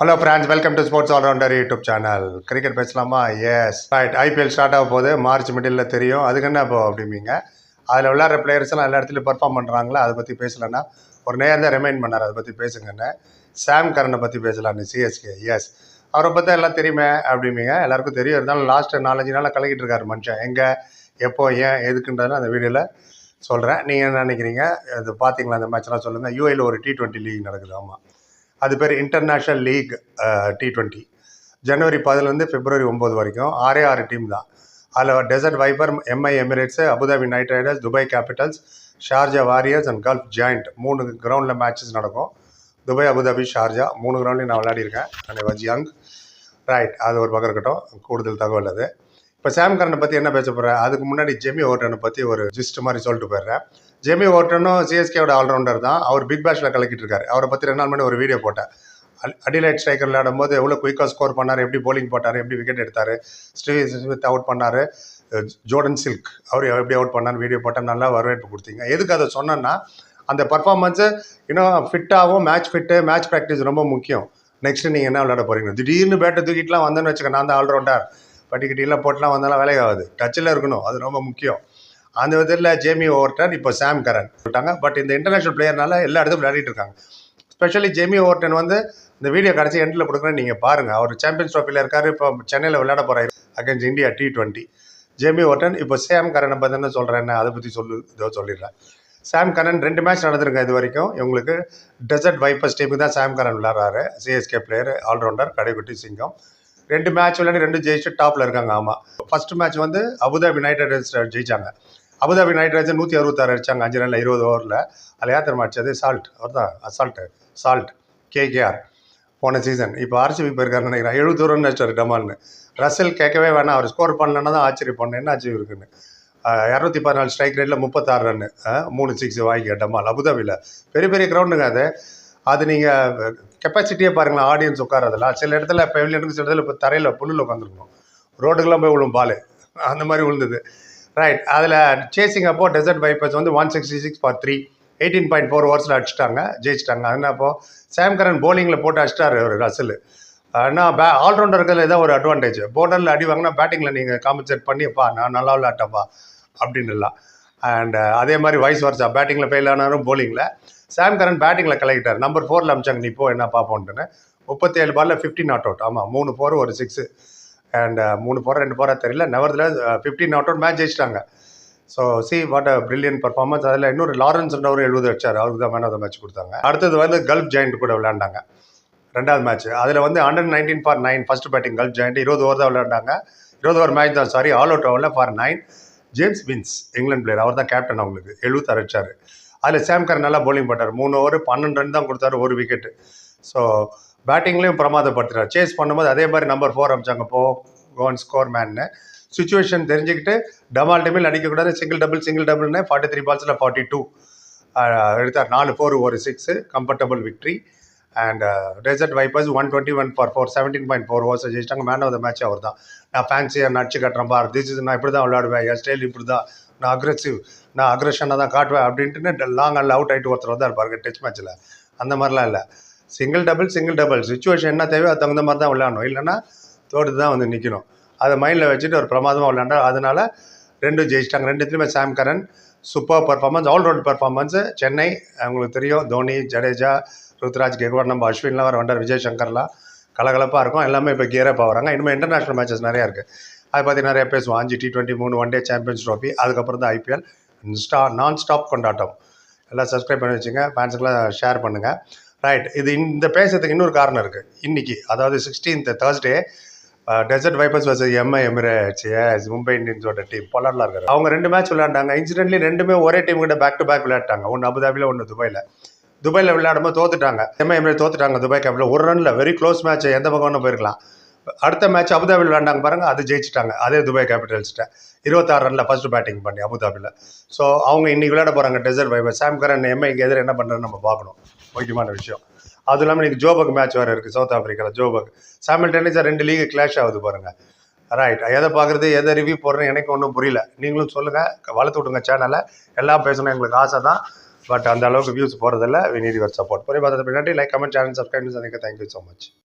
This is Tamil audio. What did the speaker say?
Hello friends welcome to sports allrounder YouTube channel cricket பேசலாமா? எஸ் ரைட் ஐபிஎல் ஸ்டார்ட் ஆக போகுது. மார்ச் மிடில் தெரியும். அதுக்கு என்ன இப்போ அப்படிம்பீங்க? அதில் விளையாடுற பிளேயர்ஸ் எல்லாம் எல்லா இடத்துலையும் பர்ஃபார்ம் பண்ணுறாங்களா அதை பற்றி பேசலன்னா ஒரு நேரம் தான் ரிமைண்ட் பண்ணார். அதை பற்றி பேசுங்கன்னு. சாம் கரனை பற்றி பேசலான்னு சிஎஸ்கே எஸ் அவரை பற்றி எல்லாம் தெரியுமே அப்படிம்பீங்க? எல்லாருக்கும் தெரியும். இருந்தாலும் லாஸ்ட்டு நாலஞ்சு நாளாக கலக்கிட்டு இருக்காரு மனுஷன். எங்கே எப்போ ஏன் எதுக்குன்றதுன்னு அந்த வீடியோவில் சொல்கிறேன் நீங்கள் என்ன நினைக்கிறீங்க? அது பார்த்தீங்களா அந்த மேட்ச்லாம் சொல்லுங்கள் யூஏயில் ஒரு டி டுவெண்ட்டி லீக் நடக்குது. ஆமாம் அது பேர் இன்டர்நேஷ்னல் லீக் டி டுவெண்ட்டி ஜனவரி பதிலேருந்து பிப்ரவரி ஒம்பது வரைக்கும் ஆறே ஆறு டீம் தான். அதில் desert viper MI Emirates Abu Dhabi knight riders Dubai capitals Sharjah warriors and gulf giants மூணு கிரவுண்டில் மேட்சஸ் நடக்கும். துபாய் அபுதாபி ஷார்ஜா மூணு கிரவுண்ட்லையும் நான் விளையாடிருக்கேன் அண்ட் வாஸ் யங் ரைட் அது ஒரு பக்கம் இருக்கட்டும். கூடுதல் தகவல் அது. இப்போ சாம் கரனை பற்றி என்ன பேச போகிறேன் அதுக்கு முன்னாடி ஜெமி ஓட்டனை பற்றி ஒரு ஜிஸ்ட் மாதிரி சொல்லிட்டு போயிடுறேன். ஜெமி ஓட்டனும் சிஎஸ்கேவோட ஆல்ரவுண்டர் தான். அவர் பிக் பேஷில் கலக்கிட்டு இருக்காரு. அவரை பற்றி ரெண்டு நாள் மணி ஒரு வீடியோ போட்டேன். அடிலைட் ஸ்ட்ரைக்கர் விளையாடும் போது எவ்வளோ குயிக்காக ஸ்கோர் பண்ணார் எப்படி போலிங் போட்டார் எப்படி விக்கெட் எடுத்தார் ஸ்ரீ ஸ்மித் அவுட் பண்ணார் ஜோர்டன் சில்க் அவர் எப்படி அவுட் பண்ணார் வீடியோ போட்டால் நல்லா வரவேற்பு கொடுத்தீங்க. எதுக்கு அதை சொன்னேன்னா அந்த பர்ஃபார்மன்ஸு இன்னும் ஃபிட்டாகவும் மேட்ச் ஃபிட்டு மேட்ச் ப்ராக்டிஸ் ரொம்ப முக்கியம். நெக்ஸ்ட்டு நீங்கள் என்ன விளையாட போகிறீங்க திடீர்னு பேட்டை தூக்கிட்டுலாம் வந்தேன்னு வச்சுக்க நான் தான் ஆல்ரவுண்டர் பட்டிக்கிட்டிலாம் போட்டுலாம் வந்தாலும் வேலையாகாது டச்சில் இருக்கணும் அது ரொம்ப முக்கியம். அந்த விதத்தில் ஜேமி ஓவர்டன் இப்போ சாம் கரன் சொல்லிட்டாங்க பட் இந்த இன்டர்நேஷனல் பிளேயர்னால எல்லா இடத்துக்கும் விளையாடிட்டு இருக்காங்க. ஸ்பெஷலி ஜேமி ஓவர்டன் வந்து இந்த வீடியோ கடைசி எண்டில் கொடுக்குறேன் நீங்கள் பாருங்கள் அவர் சாம்பியன்ஸ் ட்ராஃபியில் இருக்கார் இப்போ சென்னையில் விளையாட போகிறாரு against India T twenty Jamie Overton இப்போ சாம் கரனை பற்றி என்ன சொல்கிறேன்னு அதை பற்றி சொல்லு இதோ சொல்லிடுறேன். சாம் கரன் ரெண்டு மேட்ச் நடந்திருங்க இது வரைக்கும். இவங்களுக்கு டெசர்ட் வைப்பர்ஸ் டீமுக்கு தான் சாம் கரன் விளாட்றாரு சிஎஸ்கே பிளேயர் ஆல்ரவுண்டர் கடைக்குட்டி சிங்கம். ரெண்டு மேட்ச் விளையாடி ரெண்டு ஜெயிச்சு டாப்பில் இருக்காங்க. ஆமாம் ஃபர்ஸ்ட் மேட்ச் வந்து அபுதாபி நைட் ரைடர்ஸ் ஜெயிச்சாங்க. அபுதாபி நைட் ரைடர்ஸ் நூற்றி அறுபத்தாறு அடிச்சாங்க. அஞ்சு ரனில் இருபது ஓவரில் அதில் யார் மேட்ச் அது சால்ட் அவர் தான் அசால்ட்டு சால்ட் கேகேஆர் போன சீசன் இப்போ ஆர்சிபி போயிருக்காருன்னு நினைக்கிறேன். எழுபது ரன் அடிச்சார் டமால்னு. ரசல் கேட்கவே வேணாம். அவர் ஸ்கோர் பண்ணலன்னா தான் ஆச்சரியம் பண்ணேன் என்ன ஆச்சரியம் இருக்குன்னு இரநூத்தி பதினாலு ஸ்ட்ரைக் ரேட்டில் முப்பத்தாறு ரன்னு மூணு சிக்ஸ் வாங்கி டமால். அபுதாபியில் பெரிய பெரிய கிரவுண்டுங்க அது. அது நீங்கள் கெப்பாசிட்டியே பாருங்களேன் ஆடியன்ஸ் உட்காரதெல்லாம் சில இடத்துல பெவிலியனுக்கு சில இடத்துல இப்போ தரையில் புல்லில் உட்காந்துருக்கணும் ரோடுக்கெல்லாம் போய் விழும் பால். அந்த மாதிரி விழுந்தது. ரைட் அதில் சேசிங் அப்போ டெசர்ட் பைப்பஸ் வந்து one sixty six for three eighteen point four ஓவர்ஸில் அடிச்சிட்டாங்க ஜெயிச்சிட்டாங்க. அது அப்போது சாம்கரன் போலிங்கில் போட்டு அடிச்சிட்டாரு ஒரு ரசல். ஆனால் பே ஆல்ரவுண்டர் இருக்கிறதுல ஏதோ ஒரு அட்வான்டேஜ் போர்டரில் அடி வாங்கினா பேட்டிங்கில் நீங்கள் காம்பன்சேட் பண்ணிப்பா நான் நல்லா விளையாட்டப்பா அப்படின்லாம் அண்ட் uh, அதே மாதிரி வைஸ் வர்சா பேட்டிங்கில் ஃபெயில் ஆனாலும் போலிங்கில் சாம் கரன் பேட்டிங்கில் கலக்கிட்டார். நம்பர் ஃபோரில் அமிச்சாங்க. நீ இப்போ என்ன பார்ப்போன்ட்டுன்னு முப்பத்தேழு பாலில் ஃபிஃப்டி நாட் அவுட் ஆமாம் மூணு ஃபோர் ஒரு சிக்ஸு அண்ட் uh, மூணு ஃபோர் ரெண்டு ஃபோராக தெரியல. Nevertheless fifty not out match ஜெயிச்சிட்டாங்க. So see what a brilliant performance அதில் இன்னொரு லாரன்ஸ்ன்றவர் எழுபது அடிச்சார் அவருக்கு தான் மேன் ஆஃப் த மேட்ச் கொடுத்தாங்க. அடுத்தது வந்து கல்ஃப் ஜாயிண்ட் கூட விளையாண்டாங்க. ரெண்டாவது மேட்ச் அதில் வந்து hundred nineteen for nine first batting gulf giants இருபது ஓவர் தான் விளையாண்டாங்க. இருபது ஓவர் மேட்ச் தான். சாரி ஆல் அவுட் ஓவரில் for nine James Vince England player அவர் தான் கேப்டன் அவங்களுக்கு. எழுபத்தாறு அடிச்சார். அதில் சாம்கர் நல்லா போலிங் போட்டார். மூணு ஓவர் பன்னெண்டு ரன் தான் கொடுத்தாரு ஒரு விக்கெட்டு ஸோ பேட்டிங்லேயும் பிரமாதப்படுத்துகிறார் சேஸ் பண்ணும்போது அதே மாதிரி நம்பர் ஃபோர் அமிச்சாங்க. போ கோன் ஸ்கோர் மேன்னு சுச்சுவேஷன் தெரிஞ்சுக்கிட்டு டபால் டெமில் அடிக்கக்கூடாது சிங்கிள் டபுள் சிங்கிள் டபுள்னு ஃபார்ட்டி த்ரீ பால்ஸில் ஃபார்ட்டி டூ எடுத்தார். நாலு ஃபோர் ஒரு six comfortable victory and desert vipers one twenty one for four seventeen point four overs ஜெயிச்சிட்டாங்க. மேன் ஆஃப் த மேட்ச் அவர் தான் நான் ஃபேன்சியாக நடிச்சு கட்டுறேன் பார். திஸ் இஸ் நான் இப்படி தான் விளையாடுவேன். என் ஸ்டைல் இப்படி தான் நான் அக்ரெசிவ் நான் அக்ரெஷனாக தான் காட்டுவேன் அப்படின்ட்டு லாங் அண்ட் அவுட் ஆகிட்டு ஒருத்தர் தான் இருப்பாருங்க டெஸ்ட் மேட்ச்சில் அந்த மாதிரிலாம் இல்லை. Single double single double situation என்ன தேவையோ அது தகுந்த மாதிரி தான் விளையாடணும். இல்லைன்னா தோடு தான் வந்து நிற்கணும் அதை மைண்டில் வச்சுட்டு ஒரு பிரமாதமாக விளையாண்டா அதனால ரெண்டும் ஜெயிச்சிட்டாங்க. ரெண்டுத்துலையுமே Sam Curran super performance allround performance Chennai உங்களுக்கு தெரியும் தோனி ஜடேஜா ருத்ராஜ் கெக்வாட் நம்ம அஸ்வின்லாம் வர வந்தார் விஜய் சங்கர்லாம் கலகலப்பாக இருக்கும். எல்லாமே இப்போ கியரப் ஆகிறாங்க இனிமேல் இன்டர்நேஷனல் மேட்சஸ் நிறையா இருக்குது அதை பற்றி நிறைய பேசுவோம். அஞ்சு டி டுவெண்ட்டி மூணு ஒன் டே சாம்பியன்ஸ் ட்ராஃபி அதுக்கப்புறம் தான் ஐபிஎல் ஸ்டா நான் ஸ்டாப் கொண்டாட்டம். எல்லாம் சப்ஸ்கிரைப் பண்ணி வச்சுங்க. ஃபேன்ஸுக்கெல்லாம் ஷேர் பண்ணுங்கள் ரைட் இது இந்த பேசுறதுக்கு இன்னொரு காரணம் இருக்குது இன்றைக்கி அதாவது sixteenth Thursday desert vipers versus MI Emirates is Mumbai இந்தியன்ஸோட team பொலர்லாம் இருக்காரு. அவங்க ரெண்டு மேட்ச் விளையாண்டாங்க. இன்சிடென்ட்லி ரெண்டுமே ஒரே டீம் கிட்ட பேக் டு பேக் விளையாட்டாங்க. ஒன்று அபுதாபியில் ஒன்று துபாயில். துபாயில் விளையாடும்போது தோத்துட்டாங்க. எம்ஐ எமிரேட் தோத்துட்டாங்க. துபாய் கேப்பில் ஒரு ரனில் வெரி க்ளோஸ் மேட்ச் எந்த பக்கம் போயிருக்கலாம். அடுத்த மேட்ச் அபுதாபியில் விளையாண்டாங்க பாருங்கள் அது ஜெயிச்சிட்டாங்க. அதே துபாய் கேபிட்டல்ஸ்கிட்ட இருபத்தாறு ரனில் ஃபஸ்ட்டு பேட்டிங் பண்ணி அபுதாபியில் ஸோ அவங்க இன்றைக்கி விளையாட போகிறாங்க டெசர்ட் வைப்பர் சாம் கரன் எம்ஐக்கு எதிர என்ன பண்ணுறேன்னு நம்ம பார்க்கணும். முக்கியமான விஷயம். அது இல்லாமல் இன்னைக்கு ஜோபக் மேட்ச் வேறு இருக்குது சவுத் ஆஃப்ரிக்காவில் ஜோபக். சாமில் டென்னிஸாக ரெண்டு லீக் கிளாஷ் ஆகுது பாருங்கள் ரைட் எதை பார்க்குறது எதை ரிவ்யூ போடுறேன்னு எனக்கு ஒன்றும் புரியல. நீங்களும் சொல்லுங்கள் வளர்த்து விட்டுங்க சேனலை எல்லாம் பேசணும் எங்களுக்கு ஆசை தான். பட் அந்த அளவுக்கு வியூஸ் போகிறதில்ல வி நீட் யுவர் சப்போர்ட் புரிய பார்த்தது பின்னாடி லைக் கமெண்ட் சேனல் சப்ஸ்கிரைப் சந்திக்க தேங்க்யூ ஸோ மச்